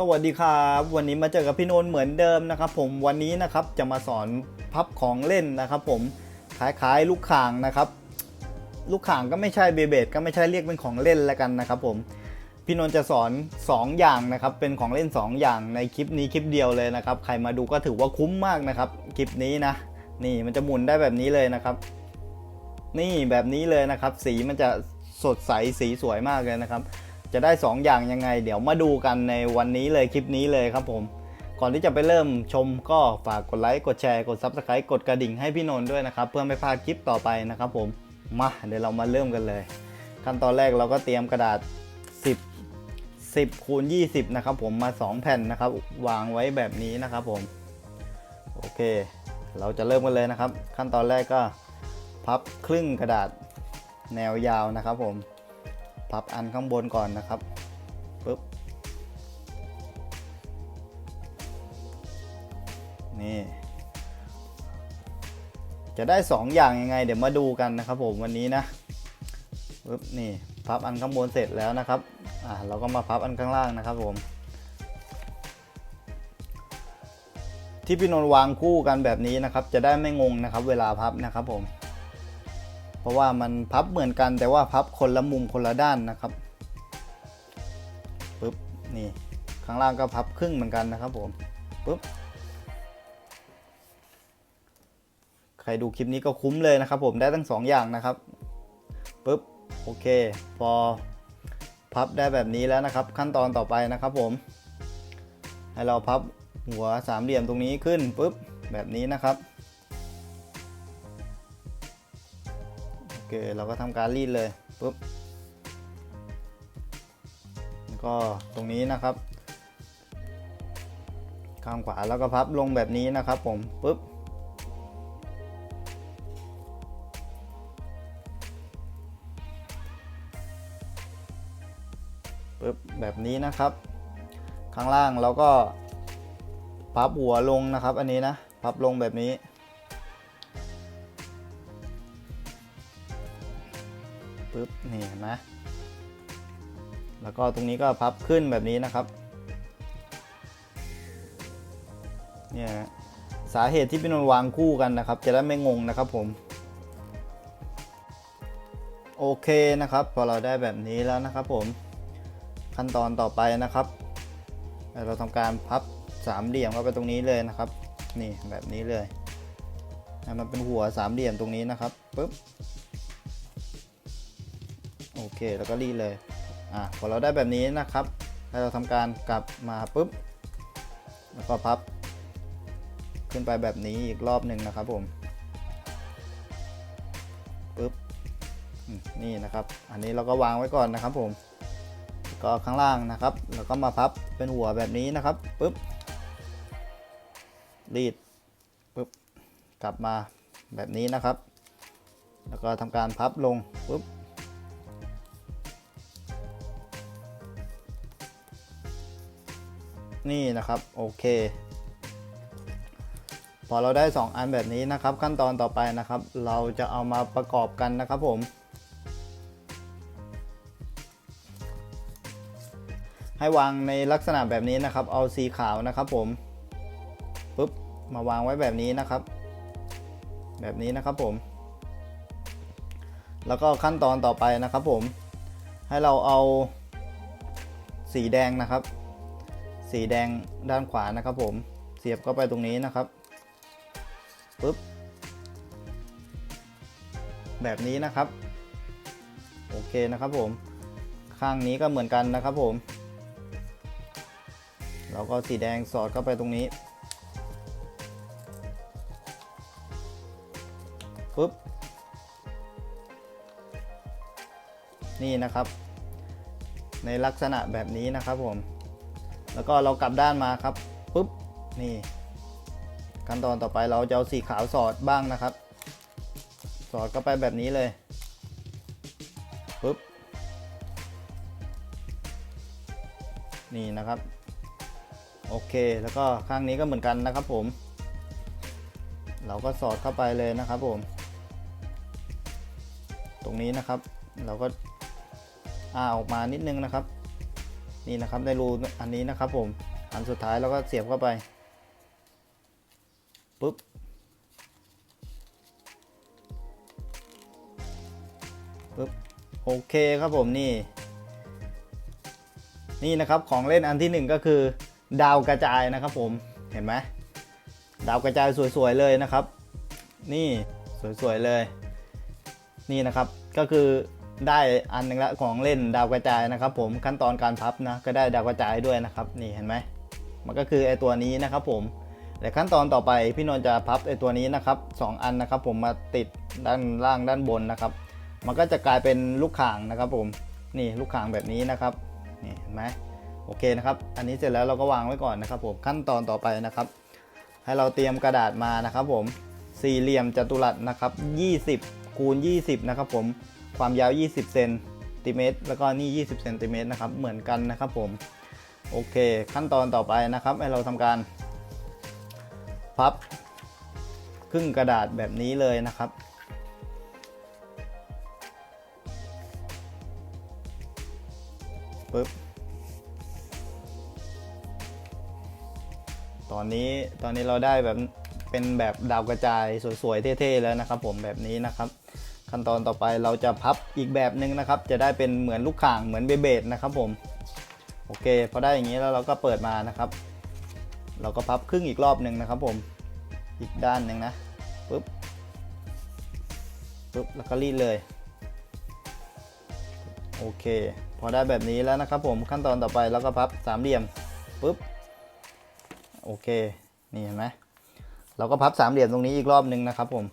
สวัสดีครับวันนี้มาเจอกับพี่นนท์เหมือนเดิมนะครับผมวันนี้นะครับจะมาสอนพับของเล่นนะครับ ผมคล้ายๆลูกข่างนะครับ ลูกข่างก็ไม่ใช่เบเบดก็ไม่ใช่เรียกเป็นของเล่นแล้วกันนะครับผมพี่นนท์จะสอน 2 อย่างนะครับ เป็นของเล่น 2 อย่างในคลิปนี้คลิปเดียวเลยนะครับ ใครมาดูก็ถือว่าคุ้มมากนะครับคลิปนี้นะ นี่มันจะหมุนได้แบบนี้เลยนะครับ นี่แบบนี้เลยนะครับ สีมันจะสดใสสีสวยมากเลยนะครับ จะได้ 2 อย่างยังไง เดี๋ยวมาดูกันในวันนี้เลยคลิปนี้เลยครับผม ก่อนที่จะไปเริ่มชมก็ฝากกดไลค์กดแชร์กด Subscribe กดกระดิ่งให้พี่นนท์ด้วยนะครับ เพื่อไม่พลาดคลิปต่อไปนะครับผมมาเดี๋ยวเรามาเริ่มกันเลย ขั้นตอนแรกเราก็เตรียมกระดาษ 10 10คูณ20 นะครับผมมา 2 แผ่นนะครับ วางไว้แบบนี้นะครับผม โอเค เราจะเริ่มกันเลยนะครับ ขั้นตอนแรกก็พับครึ่งกระดาษแนวยาวนะครับผม พับอันข้างบนก่อนนะครับปึ๊บนี่จะได้ 2 อย่างยังไง เดี๋ยวมาดูกันนะครับผมวันนี้นะปึ๊บนี่พับอันข้างบนเสร็จแล้วนะครับอ่าเราก็มาพับอันข้างล่างนะครับผม ที่พี่นนท์วางคู่กันแบบนี้นะครับ จะได้ไม่งงนะครับ เวลาพับนะครับผม เพราะว่ามันพับเหมือนกันแต่ว่าพับคนละมุมคนละด้านนะครับปึ๊บนี่ข้างล่างก็พับครึ่งเหมือนกันนะครับผมปึ๊บใครดูคลิปนี้ก็คุ้มเลยนะครับผมได้ทั้งสองอย่างนะครับปึ๊บโอเคพอพับได้แบบนี้แล้วนะครับ ขั้นตอนต่อไปนะครับผม ให้เราพับหัวสามเหลี่ยมตรงนี้ขึ้นปึ๊บแบบนี้นะครับ เคเราก็ทำการรีดเลยปุ๊บแล้วก็ตรงนี้นะครับ ข้างขวาแล้วก็พับลงแบบนี้นะครับผมปุ๊บปุ๊บแบบนี้นะครับ ข้างล่างเราก็พับหัวลงนะครับ อันนี้นะพับลงแบบนี้ ปึ๊บนี่เห็นไหมแล้วก็ตรงนี้ก็พับขึ้นแบบนี้นะครับเนี่ยสาเหตุที่เป็นวางคู่กันนะครับ จะได้ไม่งงนะครับผมโอเคนะครับ พอเราได้แบบนี้แล้วนะครับผมขั้นตอนต่อไปนะครับ เราทำการพับสามเหลี่ยมเข้าไปตรงนี้เลยนะครับ นี่แบบนี้เลยมันเป็นหัวสามเหลี่ยมตรงนี้นะครับปึ๊บ เคแล้วก็รีดเลยอะพอเราได้แบบนี้นะครับให้เราทำการกลับมาปุ๊บ แล้วก็พับ ขึ้นไปแบบนี้อีกรอบหนึ่งนะครับผมปุ๊บนี่นะครับ อันนี้เราก็วางไว้ก่อนนะครับผมก็ข้างล่างนะครับ แล้วก็มาพับเป็นหัวแบบนี้นะครับปุ๊บรีดปุ๊บกลับมาแบบนี้นะครับ แล้วก็ทำการพับลงปุ๊บ นี่นะครับโอเค พอเราได้ 2 อันแบบนี้นะครับ ขั้นตอนต่อไปนะครับ เราจะเอามาประกอบกันนะครับผม ให้วางในลักษณะแบบนี้นะครับ เอาสีขาวนะครับผมปุ๊บมาวางไว้แบบนี้นะครับ แบบนี้นะครับผม แล้วก็ขั้นตอนต่อไปนะครับผม ให้เราเอาสีแดงนะครับ สีแดงด้านขวานะครับผมเสียบเข้าไปตรงนี้นะครับปุ๊บแบบนี้นะครับ โอเคนะครับผม ข้างนี้ก็เหมือนกันนะครับผม เราก็สีแดงสอดเข้าไปตรงนี้ปุ๊บ นี่นะครับ ในลักษณะแบบนี้นะครับผม แล้วก็เรากลับด้านมาครับปุ๊บนี่ขั้นตอนต่อไปเราจะเอาสีขาวสอดบ้างนะครับ สอดเข้าไปแบบนี้เลยปุ๊บนี่นะครับโอเค แล้วก็ข้างนี้ก็เหมือนกันนะครับผม เราก็สอดเข้าไปเลยนะครับผม ตรงนี้นะครับ เราก็อ้าออกมานิดนึงนะครับ นี่นะครับในรูอันนี้นะครับผมอันสุดท้ายเราก็เสียบเข้าไปปุ๊บปุ๊บโอเคครับผมนี่ นี่นะครับของเล่นอันที่หนึ่งก็คือ ดาวกระจายนะครับผมเห็นไหมดาวกระจายสวยๆเลยนะครับ นี่สวยๆเลย นี่นะครับก็คือ ได้อันหนึงละของเล่นดาวกระจายนะครับ ผมขั้นตอนการพับนะก็ได้ดาวกระจายด้วยนะครับนี่เห็นไหมมันก็คือไอตัวนี้นะครับผมแต่ขั้นตอนต่อไปพี่นนท์จะพับไอตัวนี้นะครับสองอันนะครับ ผมมาติดด้านล่างด้านบนนะครับ มันก็จะกลายเป็นลูกข่างนะครับ ผมนี่ลูกข่างแบบนี้นะครับนี่เห็นไหมโอเคนะครับ อันนี้เสร็จแล้วเราก็วางไว้ก่อนนะครับ ผมขั้นตอนต่อไปนะครับ ให้เราเตรียมกระดาษมานะครับ ผมสี่เหลี่ยมจัตุรัสนะครับ 20คูณ20 นะครับ ผม ความยาว 20 เซนติเมตรแล้วก็นี่ 20 เซนติเมตรนะครับ เหมือนกันนะครับผม โอเค ขั้นตอนต่อไปนะครับ ให้เราทำการ พับครึ่งกระดาษแบบนี้เลยนะครับ ปึ๊บ ตอนนี้ ตอนนี้เราได้แบบเป็นแบบดาวกระจายสวยๆ เท่ๆ แล้วนะครับผมแบบนี้นะครับ ขั้นตอนต่อไปเราจะพับอีกแบบหนึ่งนะครับ จะได้เป็นเหมือนลูกข่างเหมือนเบเบดนะครับผมโอเคพอได้อย่างนี้แล้วเราก็เปิดมานะครับ เราก็พับครึ่งอีกรอบหนึ่งนะครับผมอีกด้านหนึ่งนะปึ๊บปึ๊บแล้วก็รีดเลยโอเค พอได้แบบนี้แล้วนะครับผมขั้นตอนต่อไปเราก็พับสามเหลี่ยมปึ๊บโอเคนี่เห็นไหมเราก็พับสามเหลี่ยมตรงนี้อีกรอบหนึ่งนะครับผม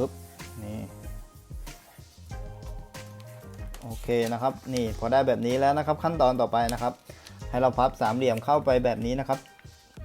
ปุ๊บนี่โอเคนะครับ นี่พอได้แบบนี้แล้วนะครับ ขั้นตอนต่อไปนะครับ ให้เราพับสามเหลี่ยมเข้าไปแบบนี้นะครับ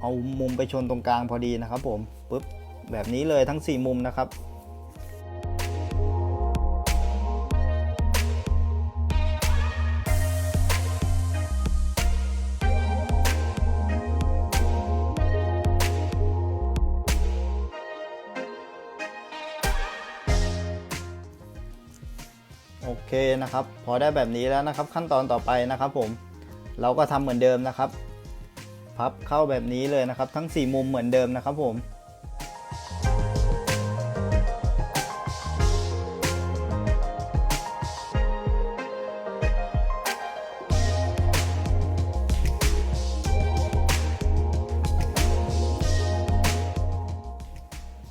เอามุมไปชนตรงกลางพอดีนะครับ ผมปุ๊บแบบนี้เลยทั้ง 4 มุมนะครับ โอเคนะครับ พอได้แบบนี้แล้วนะครับ ขั้นตอนต่อไปนะครับ ผม เราก็ทำเหมือนเดิมนะครับ พับเข้าแบบนี้เลยนะครับ ทั้ง 4 มุมเหมือนเดิมนะครับ ผม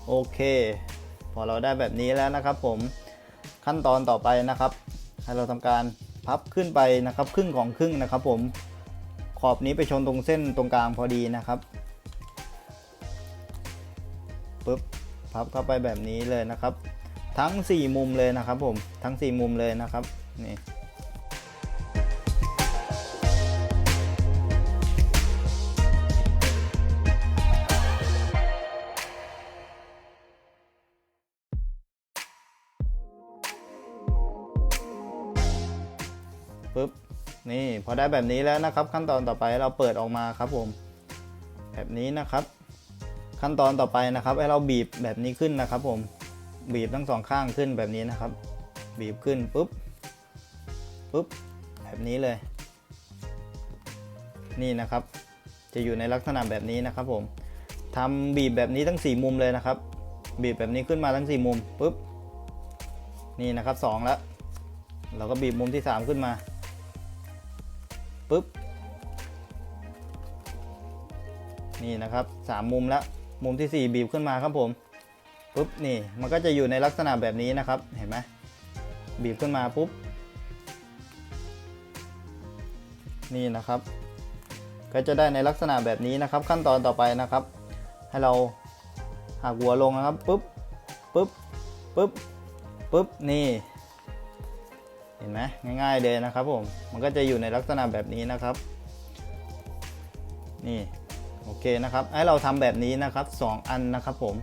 โอเค พอเราได้แบบนี้แล้วนะครับผม ขั้นตอนต่อไปนะครับ ให้เราทำการพับขึ้นไปนะครับ ครึ่งของครึ่งนะครับ ผมขอบนี้ไปชนตรงเส้นตรงกลางพอดีนะครับปึ๊บพับเข้าไปแบบนี้เลยนะครับ ทั้ง 4 มุมเลยนะครับ ผมทั้ง 4 มุมเลยนะครับนี่ ปึ๊บนี่พอได้แบบนี้แล้วนะครับ ขั้นตอนต่อไปเราเปิดออกมาครับผม แบบนี้นะครับ ขั้นตอนต่อไปนะครับให้เราบีบแบบนี้ขึ้นนะครับ ผมบีบทั้งสองข้างขึ้นแบบนี้นะครับ บีบขึ้นปุ๊บปุ๊บแบบนี้เลย นี่นะครับ จะอยู่ในลักษณะแบบนี้นะครับ ผมทำบีบแบบนี้ทั้ง 4 มุมเลยนะครับ บีบแบบนี้ขึ้นมาทั้ง 4 มุมปุ๊บนี่นะครับสองแล้วเราก็บีบมุมที่ 3 ขึ้นมา นี่นะครับสามมุมแล้วมุมที่ 4 บีบขึ้นมาครับผมปุ๊บนี่มันก็จะอยู่ในลักษณะแบบนี้นะครับเห็นไหมบีบขึ้นมาปุ๊บนี่นะครับ ก็จะได้ในลักษณะแบบนี้นะครับ ขั้นตอนต่อไปนะครับ ให้เราหักหัวลงนะครับปุ๊บปุ๊บปุ๊บปุ๊บนี่เห็นไหมง่ายๆเลยนะครับผมมันก็จะอยู่ในลักษณะแบบนี้นะครับ นี่ โอเคนะครับ ให้เราทำแบบนี้นะครับ 2 อันนะครับผม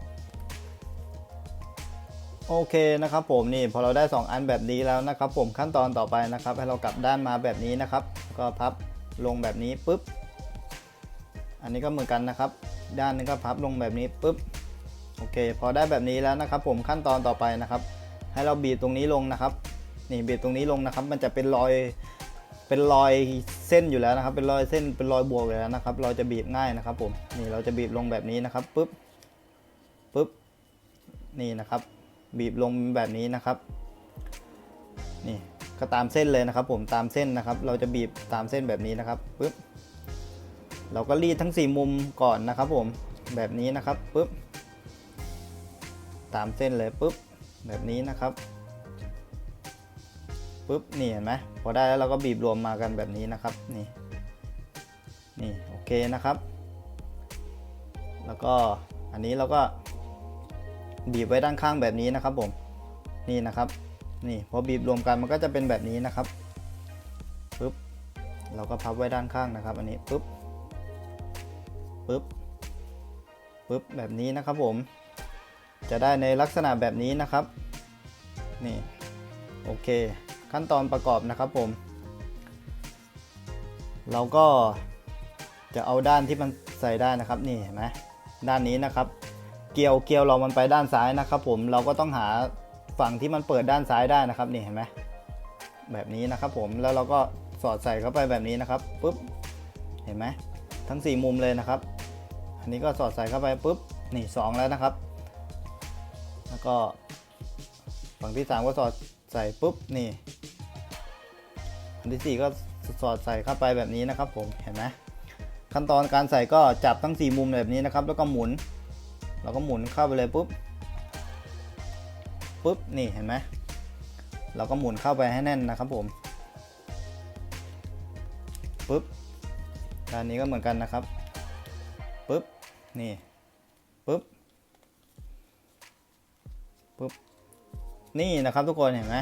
โอเคนะครับผมนี่พอเราได้ 2 อันแบบนี้แล้วนะครับ ผมขั้นตอนต่อไปนะครับ ให้เรากลับด้านมาแบบนี้นะครับ ก็พับลงแบบนี้ปุ๊บ อันนี้ก็เหมือนกันนะครับ ด้านนึงก็พับลงแบบนี้ปุ๊บ โอเค พอได้แบบนี้แล้วนะครับ ผมขั้นตอนต่อไปนะครับ ให้เราบีบตรงนี้ลงนะครับ นี่บีบตรงนี้ลงนะครับ มันจะเป็นรอย เป็นรอยเส้นอยู่แล้วนะครับ เป็นรอยเส้นเป็นรอยบวกอยู่แล้วนะครับ เราจะบีบง่ายนะครับผมนี่เราจะบีบลงแบบนี้นะครับปุ๊บปุ๊บนี่นะครับ บีบลงแบบนี้นะครับ นี่ก็ตามเส้นเลยนะครับ ผมตามเส้นนะครับ เราจะบีบตามเส้นแบบนี้นะครับปุ๊บเราก็รีดทั้ง 4 มุมก่อนนะครับ ผมแบบนี้นะครับปุ๊บตามเส้นเลยปุ๊บแบบนี้นะครับ ปุ๊บนี่เห็นไหมพอได้แล้วเราก็บีบรวมมากันแบบนี้นะครับนี่นี่โอเคนะครับ แล้วก็อันนี้เราก็บีบไว้ด้านข้างแบบนี้นะครับผมนี่นะครับนี่พอบีบรวมกันมันก็จะเป็นแบบนี้นะครับปึ๊บเราก็พับไว้ด้านข้างนะครับ อันนี้ปึ๊บปึ๊บปึ๊บแบบนี้นะครับผม จะได้ในลักษณะแบบนี้นะครับ นี่ โอเค ขั้นตอนประกอบนะครับผม เราก็จะเอาด้านที่มันใส่ได้นะครับนี่เห็นไหมด้านนี้นะครับ เกลียวเกลียวเรามันไปด้านซ้ายนะครับ ผมเราก็ต้องหาฝั่งที่มันเปิดด้านซ้ายได้นะครับนี่เห็นไหมแบบนี้นะครับ ผมแล้วเราก็สอดใส่เข้าไปแบบนี้นะครับปุ๊บเห็นไหมทั้ง 4 มุมเลยนะครับ อันนี้ก็สอดใส่เข้าไปปุ๊บนี่สองแล้วนะครับ แล้วก็ฝั่งที่ 3 ก็สอดใส่ปุ๊บนี่ อันที่ 4 ก็สอดใส่เข้าไปแบบนี้นะครับ ผมเห็นไหมขั้นตอนการใส่ก็จับทั้ง 4 มุมแบบนี้นะครับ แล้วก็หมุนเราก็หมุนเข้าไปเลยปุ๊บปุ๊บนี่เห็นไหมเราก็หมุนเข้าไปให้แน่นนะครับผมปุ๊บด้านนี้ก็เหมือนกันนะครับปุ๊บนี่ปุ๊บปุ๊บนี่นะครับทุกคนเห็นไหม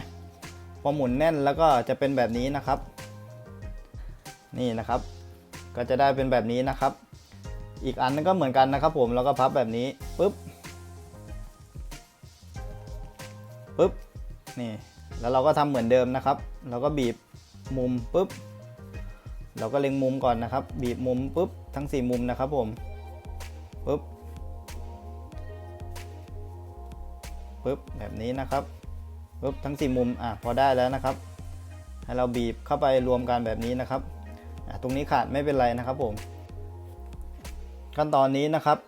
พอหมุนแน่นแล้วก็จะเป็นแบบนี้นะครับ นี่นะครับ ก็จะได้เป็นแบบนี้นะครับ อีกอันนึงก็เหมือนกันนะครับ ผมแล้วก็พับแบบนี้ปุ๊บปุ๊บนี่แล้วเราก็ทำเหมือนเดิมนะครับ เราก็บีบมุมปุ๊บเราก็เล็งมุมก่อนนะครับ บีบมุมปุ๊บทั้ง 4 มุมนะครับผมปุ๊บปุ๊บแบบนี้นะครับ ปุ๊บทั้ง 4 มุมอะพอได้แล้วนะครับ ให้เราบีบเข้าไปรวมกันแบบนี้นะครับอะตรงนี้ขาดไม่เป็นไรนะครับผม ขั้นตอนนี้นะครับ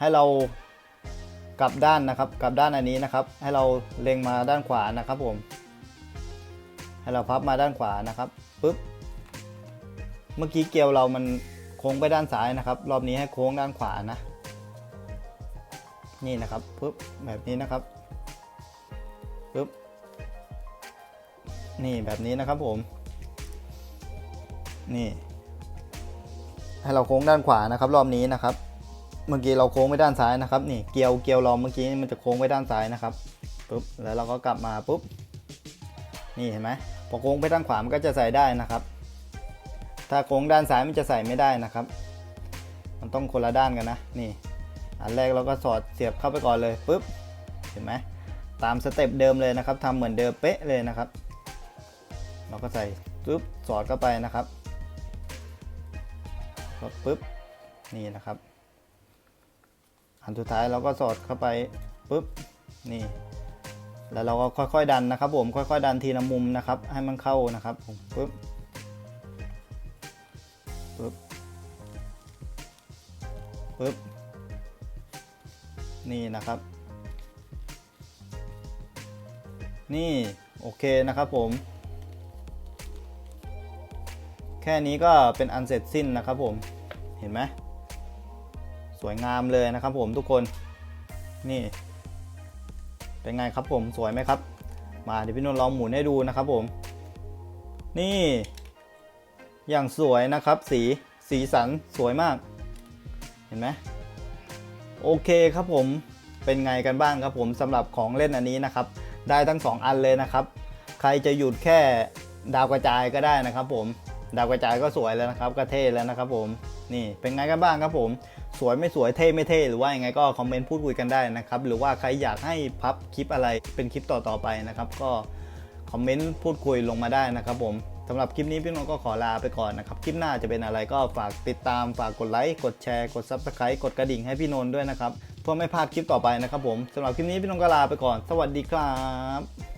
ให้เรากลับด้านนะครับกลับด้านอันนี้นะครับ ให้เราเล็งมาด้านขวานะครับผม ให้เราพับมาด้านขวานะครับปุ๊บเมื่อกี้เกลียวเรามันโค้งไปด้านซ้ายนะครับ รอบนี้ให้โค้งด้านขวานะ นี่นะครับปุ๊บแบบนี้นะครับ นี่แบบนี้นะครับผม นี่ ให้เราโค้งด้านขวานะครับ รอบนี้นะครับ เมื่อกี้เราโค้งไปด้านซ้ายนะครับ นี่เกลียวเกลียวเราเมื่อกี้มันจะโค้งไปด้านซ้ายนะครับปุ๊บแล้วเราก็กลับมาปุ๊บนี่เห็นไหมพอโค้งไปด้านขวามันก็จะใส่ได้นะครับ ถ้าโค้งด้านซ้ายมันจะใส่ไม่ได้นะครับ มันต้องคนละด้านกันนะนี่ อันแรกเราก็สอดเสียบเข้าไปก่อนเลยปุ๊บเห็นไหมตามสเต็ปเดิมเลยนะครับทำเหมือนเดิมเป๊ะเลยนะครับ เราก็ใส่ปุ๊บสอดเข้าไปนะครับก็ปุ๊บนี่นะครับ อันสุดท้ายเราก็สอดเข้าไปปุ๊บนี่ แล้วเราก็ค่อยๆดันนะครับ ผมค่อยๆดันทีละมุมนะครับ ให้มันเข้านะครับผมปุ๊บปุ๊บปุ๊บนี่นะครับ นี่โอเคนะครับผม แค่นี้ก็เป็นอันเสร็จสิ้นนะครับผมเห็นไหมสวยงามเลยนะครับผมทุกคนนี่ เป็นไงครับผมสวยไหมครับ มาเดี๋ยวพี่นนท์ลองหมุนให้ดูนะครับผม นี่ อย่างสวยนะครับ สีสีสันสวยมาก เห็นไหมโอเคครับผมเป็นไงกันบ้างครับผมสำหรับของเล่นอันนี้นะครับ ได้ทั้ง 2 อันเลยนะครับ ใครจะหยุดแค่ดาวกระจายก็ได้นะครับผม ดาวกระจายก็สวยแล้วนะครับก็เท่แล้วนะครับผมนี่เป็นไงกันบ้างครับผม สวยไม่สวยเท่ไม่เท่ หรือว่ายังไงก็คอมเมนต์พูดคุยกันได้นะครับ หรือว่าใครอยากให้พับคลิปอะไรเป็นคลิปต่อๆไปนะครับ ก็คอมเมนต์พูดคุยลงมาได้นะครับผมสำหรับคลิปนี้พี่นนท์ก็ขอลาไปก่อนนะครับ คลิปหน้าจะเป็นอะไรก็ฝากติดตามฝากกดไลค์กดแชร์กด Subscribe กดกระดิ่งให้พี่นนท์ด้วยนะครับเพื่อไม่พลาดคลิปต่อไปนะครับผมสำหรับคลิปนี้พี่นนท์ก็ลาไปก่อน สวัสดีครับ